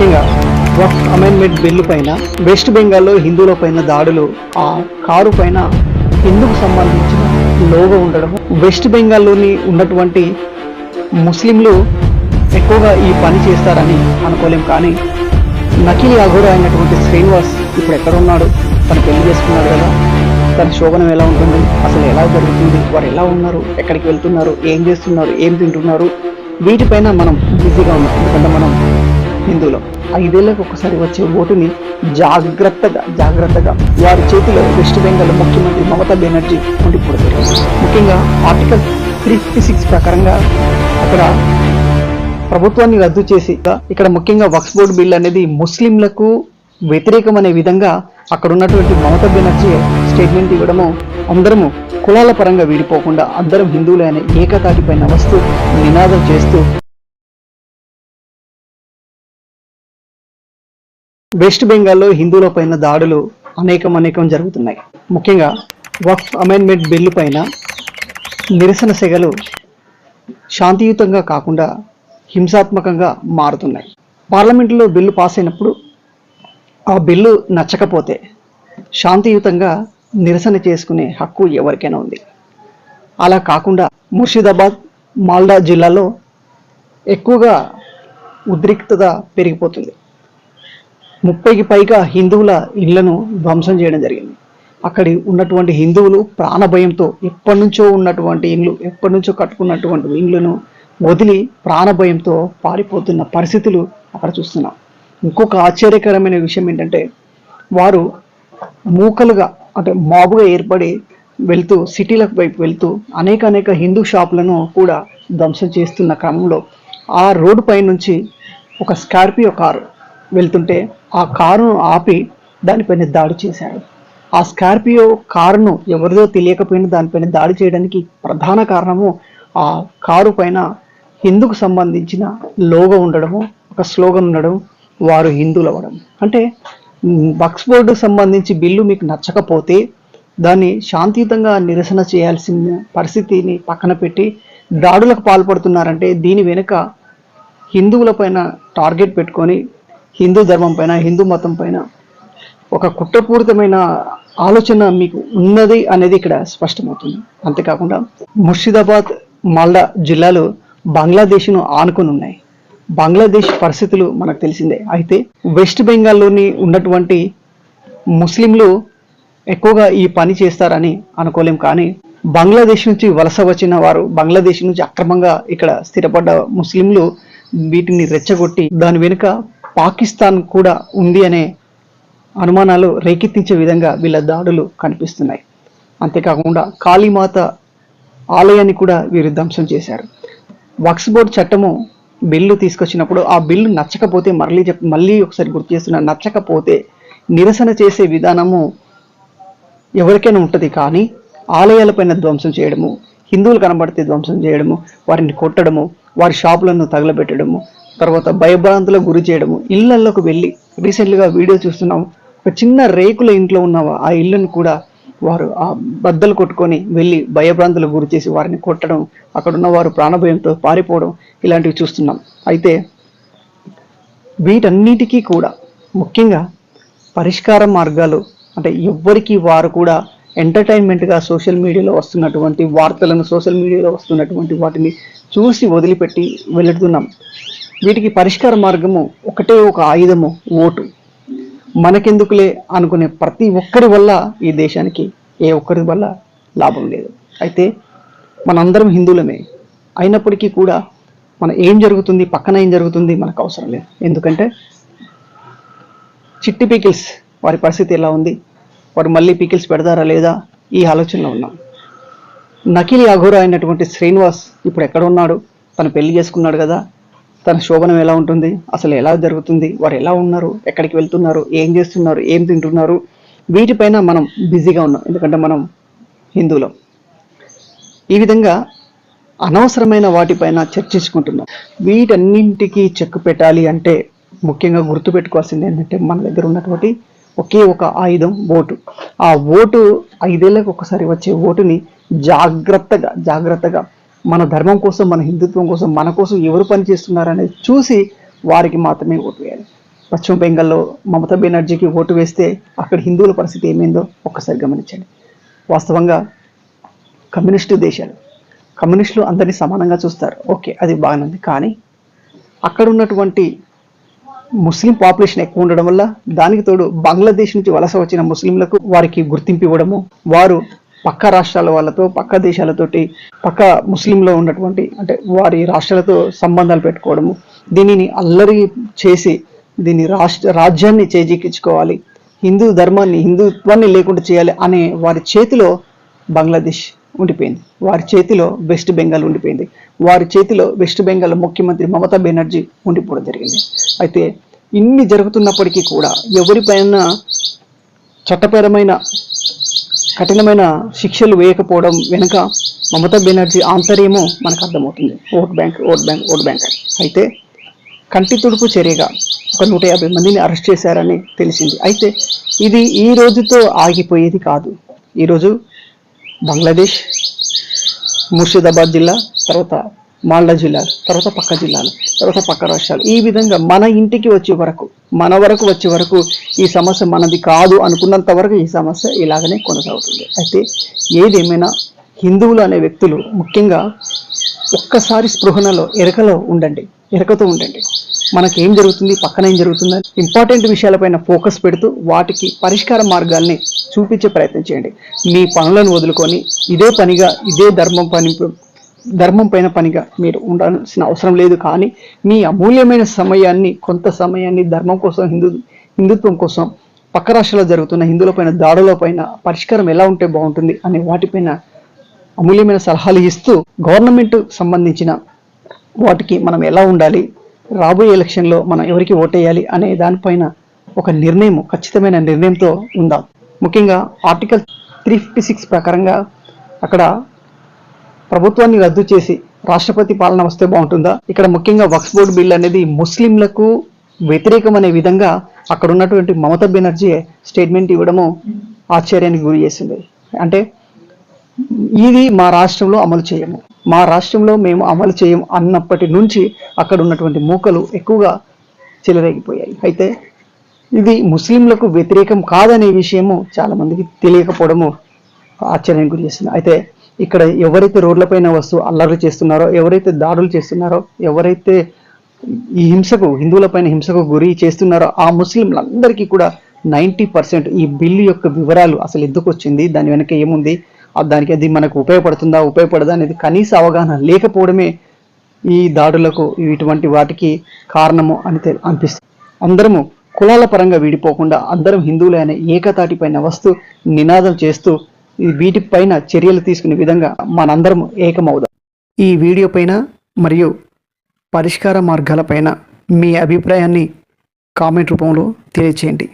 ముఖ్యంగా వక్ఫ్ amendment bill పైన west బెంగాల్లో హిందువుల పైన దాడులు ఆ కారు పైన హిందుకు సంబంధించిన లోగో ఉండడం వెస్ట్ బెంగాల్లోని ఉన్నటువంటి ముస్లింలు ఎక్కువగా ఈ పని చేస్తారని అనుకోలేం. కానీ నకిలీ అఘోర అయినటువంటి శ్రీనివాస్ ఇప్పుడు ఎక్కడ ఉన్నాడు తను పెళ్ళి చేసుకున్నాడు కదా. తన శోభనం ఎలా ఉంటుంది? అసలు ఎలా జరుగుతుంది? వారు ఎలా ఉన్నారు? ఎక్కడికి వెళ్తున్నారు? ఏం చేస్తున్నారు? ఏం తింటున్నారు? వీటిపైన మనం బిజీగా ఉన్నాం. ఎందుకంటే మనం హిందువులం. ఐదేళ్ళకు ఒకసారి వచ్చే ఓటుని జాగ్రత్తగా జాగ్రత్తగా వారి చేతిలో వెస్ట్ బెంగాల్ ముఖ్యమంత్రి మమతా బెనర్జీ ఉండిపోతుంది ముఖ్యంగా ఆర్టికల్ త్రీ ఫిఫ్టీ సిక్స్ ప్రకారంగా అక్కడ ప్రభుత్వాన్ని రద్దు చేసి ఇక్కడ ముఖ్యంగా వక్స్ బోర్డు బిల్ అనేది ముస్లింలకు వ్యతిరేకం అనే విధంగా అక్కడ ఉన్నటువంటి మమతా బెనర్జీ స్టేట్మెంట్ ఇవ్వడము అందరము కులాల పరంగా విడిపోకుండా అందరం హిందువులే అనే ఏకతాటిపై నవస్తూ నినాదం చేస్తూ వెస్ట్ బెంగాల్లో హిందువుల పైన దాడులు అనేకం అనేకం జరుగుతున్నాయి. ముఖ్యంగా వక్ఫ్ అమెండ్మెంట్ బిల్లు పైన నిరసన సెగలు శాంతియుతంగా కాకుండా హింసాత్మకంగా మారుతున్నాయి. పార్లమెంటులో బిల్లు పాస్ అయినప్పుడు ఆ బిల్లు నచ్చకపోతే శాంతియుతంగా నిరసన చేసుకునే హక్కు ఎవరికైనా ఉంది. అలా కాకుండా ముర్షిదాబాద్ మాల్డా జిల్లాలో ఎక్కువగా ఉద్రిక్తత పెరిగిపోతుంది. ముప్పైకి పైగా హిందువుల ఇళ్ళను ధ్వంసం చేయడం జరిగింది. అక్కడి ఉన్నటువంటి హిందువులు ప్రాణభయంతో ఎప్పటి నుంచో ఉన్నటువంటి ఇండ్లు ఎప్పటి నుంచో కట్టుకున్నటువంటి ఇండ్లను వదిలి ప్రాణభయంతో పారిపోతున్న పరిస్థితులు అక్కడ చూస్తున్నాం. ఇంకొక ఆశ్చర్యకరమైన విషయం ఏంటంటే వారు మూకలుగా అంటే మాబుగా ఏర్పడి వెళ్తూ సిటీలకు వైపు వెళ్తూ అనేక అనేక హిందూ షాపులను కూడా ధ్వంసం చేస్తున్న క్రమంలో ఆ రోడ్డు పై నుంచి ఒక స్కార్పియో కారు వెళ్తుంటే ఆ కారును ఆపి దానిపైన దాడి చేశాడు. ఆ స్కార్పియో కారును ఎవరిదో తెలియకపోయినా దానిపైన దాడి చేయడానికి ప్రధాన కారణము ఆ కారు పైన హిందూకు సంబంధించిన లోగో ఉండడము ఒక స్లోగన్ ఉండడం వారు హిందువులు అవ్వడం అంటే బక్స్ బోర్డు సంబంధించి బిల్లు మీకు నచ్చకపోతే దాన్ని శాంతియుతంగా నిరసన చేయాల్సిన పరిస్థితిని పక్కన పెట్టి దాడులకు పాల్పడుతున్నారంటే దీని వెనుక హిందువుల పైన టార్గెట్ పెట్టుకొని హిందూ ధర్మం పైన హిందూ మతం పైన ఒక కుట్రపూరితమైన ఆలోచన మీకు ఉన్నది అనేది ఇక్కడ స్పష్టమవుతుంది. అంతేకాకుండా ముర్షిదాబాద్ మాల్డా జిల్లాలు బంగ్లాదేశ్ను ఆనుకొని ఉన్నాయి. బంగ్లాదేశ్ పరిస్థితులు మనకు తెలిసిందే. అయితే వెస్ట్ బెంగాల్లోని ఉన్నటువంటి ముస్లింలు ఎక్కువగా ఈ పని చేస్తారని అనుకోలేం కానీ బంగ్లాదేశ్ నుంచి వలస వచ్చిన వారు బంగ్లాదేశ్ నుంచి అక్రమంగా ఇక్కడ స్థిరపడ్డ ముస్లింలు వీటిని రెచ్చగొట్టి దాని వెనుక పాకిస్తాన్ కూడా ఉంది అనే అనుమానాలు రేకెత్తించే విధంగా వీళ్ళ దాడులు కనిపిస్తున్నాయి. అంతేకాకుండా కాళీమాత ఆలయాన్ని కూడా వీరు ధ్వంసం చేశారు. వక్స్ బోర్డ్ చట్టము బిల్లు తీసుకొచ్చినప్పుడు ఆ బిల్లు నచ్చకపోతే మళ్ళీ చెప్ మళ్ళీ ఒకసారి గుర్తు చేస్తున్నా నచ్చకపోతే నిరసన చేసే విధానము ఎవరికైనా ఉంటుంది కానీ ఆలయాలపైన ధ్వంసం చేయడము హిందువులు కనబడితే ధ్వంసం చేయడము వారిని కొట్టడము వారి షాపులను తగలబెట్టడము తర్వాత భయభ్రాంతులకు గురి చేయడము ఇళ్ళలోకి వెళ్ళి రీసెంట్గా వీడియో చూస్తున్నాం ఒక చిన్న రేకుల ఇంట్లో ఉన్న ఆ ఇల్లును కూడా వారు ఆ బద్దలు కొట్టుకొని వెళ్ళి భయభ్రాంతులకు గురి చేసి వారిని కొట్టడం అక్కడున్న వారు ప్రాణభయంతో పారిపోవడం ఇలాంటివి చూస్తున్నాం. అయితే వీటన్నిటికీ కూడా ముఖ్యంగా పరిష్కార మార్గాలు అంటే ఎవ్వరికి వారు కూడా ఎంటర్టైన్మెంట్గా సోషల్ మీడియాలో వస్తున్నటువంటి వార్తలను సోషల్ మీడియాలో వస్తున్నటువంటి వాటిని చూసి వదిలిపెట్టి వెళుతున్నాం వీటికి పరిష్కార మార్గము ఒకటే ఒక ఆయుధము ఓటు. మనకెందుకులే అనుకునే ప్రతి ఒక్కరి వల్ల ఈ దేశానికి ఏ ఒక్కరి వల్ల లాభం లేదు. అయితే మనందరం హిందువులమే. అయినప్పటికీ కూడా మన ఏం జరుగుతుంది పక్కన ఏం జరుగుతుంది మనకు అవసరం లేదు. ఎందుకంటే చిట్టి పీకిల్స్ వారి పరిస్థితి ఎలా ఉంది వారు మళ్ళీ పీకిల్స్ పెడతారా లేదా ఈ ఆలోచనలో ఉన్నాం. నకిలీ అఘోర అయినటువంటి శ్రీనివాస్ ఇప్పుడు ఎక్కడ ఉన్నాడు? తను పెళ్ళి చేసుకున్నాడు కదా తన శోభనం ఎలా ఉంటుంది? అసలు ఎలా జరుగుతుంది? వారు ఎలా ఉన్నారు? ఎక్కడికి వెళ్తున్నారు? ఏం చేస్తున్నారు? ఏం తింటున్నారు? వీటిపైన మనం బిజీగా ఉన్నాం. ఎందుకంటే మనం హిందువులం. ఈ విధంగా అనవసరమైన వాటిపైన చర్చించుకుంటున్నాం. వీటన్నింటికి చెక్ పెట్టాలి అంటే ముఖ్యంగా గుర్తుపెట్టుకోవాల్సింది ఏంటంటే మన దగ్గర ఉన్నటువంటి ఒకే ఒక ఆయుధం ఓటు. ఆ ఓటు ఐదేళ్ళకు ఒకసారి వచ్చే ఓటుని జాగ్రత్తగా జాగ్రత్తగా మన ధర్మం కోసం మన హిందుత్వం కోసం మన కోసం ఎవరు పనిచేస్తున్నారనేది చూసి వారికి మాత్రమే ఓటు వేయాలి. పశ్చిమ బెంగాల్లో మమతా బెనర్జీకి ఓటు వేస్తే అక్కడ హిందువుల పరిస్థితి ఏమైందో ఒక్కసారి గమనించండి. వాస్తవంగా కమ్యూనిస్టు దేశాలు కమ్యూనిస్టులు అందరినీ సమానంగా చూస్తారు. ఓకే అది బాగానే కానీ అక్కడ ఉన్నటువంటి ముస్లిం పాపులేషన్ ఎక్కువ ఉండడం వల్ల దానికి తోడు బంగ్లాదేశ్ నుంచి వలస వచ్చిన ముస్లింలకు వారికి గుర్తింపు ఇవ్వడము వారు పక్క రాష్ట్రాల వాళ్ళతో పక్క దేశాలతోటి పక్క ముస్లింలో ఉన్నటువంటి అంటే వారి రాష్ట్రాలతో సంబంధాలు పెట్టుకోవడము దీనిని అల్లరి చేసి దీని రాష్ట్ర రాజ్యాన్ని చేజిక్కించుకోవాలి హిందూ ధర్మాన్ని హిందుత్వాన్ని లేకుండా చేయాలి అనే వారి చేతిలో బంగ్లాదేశ్ ఉండిపోయింది. వారి చేతిలో వెస్ట్ బెంగాల్ ఉండిపోయింది. వారి చేతిలో వెస్ట్ బెంగాల్ ముఖ్యమంత్రి మమతా బెనర్జీ ఉండిపోవడం జరిగింది. అయితే ఇన్ని జరుగుతున్నప్పటికీ కూడా ఎవరిపైన చట్టపరమైన కఠినమైన శిక్షలు వేయకపోవడం వెనుక మమతా బెనర్జీ ఆంతర్యమో మనకు అర్థమవుతుంది. Vote bank vote bank vote bank అని. అయితే కంటి తుడుపు చర్యగా ఒక నూట యాభై మందిని అరెస్ట్ చేశారని తెలిసింది. అయితే ఇది ఈ రోజుతో ఆగిపోయేది కాదు. ఈరోజు బంగ్లాదేశ్ ముర్షిదాబాద్ జిల్లా తర్వాత మాల్డా జిల్లా తర్వాత పక్క జిల్లాలు. తర్వాత పక్క రాష్ట్రాలు. ఈ విధంగా మన ఇంటికి వచ్చే వరకు మన వరకు వచ్చే వరకు ఈ సమస్య మనది కాదు అనుకున్నంత వరకు ఈ సమస్య ఇలాగనే కొనసాగుతుంది. అయితే ఏదేమైనా హిందువులు అనే వ్యక్తులు ముఖ్యంగా ఒక్కసారి స్పృహణలో ఎరకలో ఉండండి. ఎరకతో ఉండండి. మనకి ఏం జరుగుతుంది? పక్కన ఏం జరుగుతుందని ఇంపార్టెంట్ విషయాలపైన ఫోకస్ పెడుతూ వాటికి పరిష్కార మార్గాల్ని చూపించే ప్రయత్నం చేయండి. మీ పనులను వదులుకొని ఇదే పనిగా ఇదే ధర్మం పని ధర్మం పైన పనిగా మీరు ఉండాల్సిన అవసరం లేదు. కానీ మీ అమూల్యమైన సమయాన్ని కొంత సమయాన్ని ధర్మం కోసం హిందూ హిందుత్వం కోసం పక్క రాష్ట్రాల్లో జరుగుతున్న హిందువుల పైన దాడుల పైన పరిష్కారం ఎలా ఉంటే బాగుంటుంది అనే వాటిపైన అమూల్యమైన సలహాలు ఇస్తూ గవర్నమెంట్ సంబంధించిన వాటికి మనం ఎలా ఉండాలి రాబోయే ఎలక్షన్లో మనం ఎవరికి ఓటేయాలి అనే దానిపైన ఒక నిర్ణయం ఖచ్చితమైన నిర్ణయంతో ఉందాం. ముఖ్యంగా ఆర్టికల్ త్రీ ఫిఫ్టీ సిక్స్ ప్రకారంగా అక్కడ ప్రభుత్వాన్ని రద్దు చేసి రాష్ట్రపతి పాలన వస్తే బాగుంటుందా? ఇక్కడ ముఖ్యంగా వక్స్ బోర్డు బిల్ అనేది ముస్లింలకు వ్యతిరేకం అనే విధంగా అక్కడ ఉన్నటువంటి మమతా బెనర్జీ స్టేట్మెంట్ ఇవ్వడము ఆశ్చర్యానికి గురి చేసింది. అంటే ఇది మా రాష్ట్రంలో అమలు చేయము. మా రాష్ట్రంలో మేము అమలు చేయము అన్నప్పటి నుంచి అక్కడ ఉన్నటువంటి మూకలు ఎక్కువగా చెలరేగిపోయాయి. అయితే ఇది ముస్లింలకు వ్యతిరేకం కాదనే విషయము చాలామందికి తెలియకపోవడము ఆశ్చర్యానికి గురి చేస్తుంది అయితే ఇక్కడ ఎవరైతే రోడ్లపైన వస్తూ అల్లర్లు చేస్తున్నారో ఎవరైతే దాడులు చేస్తున్నారో ఎవరైతే ఈ హింసకు హిందువులపైన హింసకు గురి చేస్తున్నారో ఆ ముస్లింలందరికీ కూడా నైంటీ పర్సెంట్ ఈ బిల్లు యొక్క వివరాలు అసలు ఎందుకు వచ్చింది దాని వెనక ఏముంది దానికి అది మనకు ఉపయోగపడుతుందా ఉపయోగపడదా అనేది కనీస అవగాహన లేకపోవడమే ఈ దాడులకు ఇటువంటి వాటికి కారణము అని అనిపిస్తుంది. అందరము కులాల పరంగా విడిపోకుండా అందరం హిందువులైన ఏకతాటిపైన వస్తూ నినాదం చేస్తూ వీటిపైన చర్యలు తీసుకునే విధంగా మనందరం ఏకమవుదాం. ఈ వీడియో పైన మరియు పరిష్కార మార్గాలపైన మీ అభిప్రాయాన్ని కామెంట్ రూపంలో తెలియచేయండి.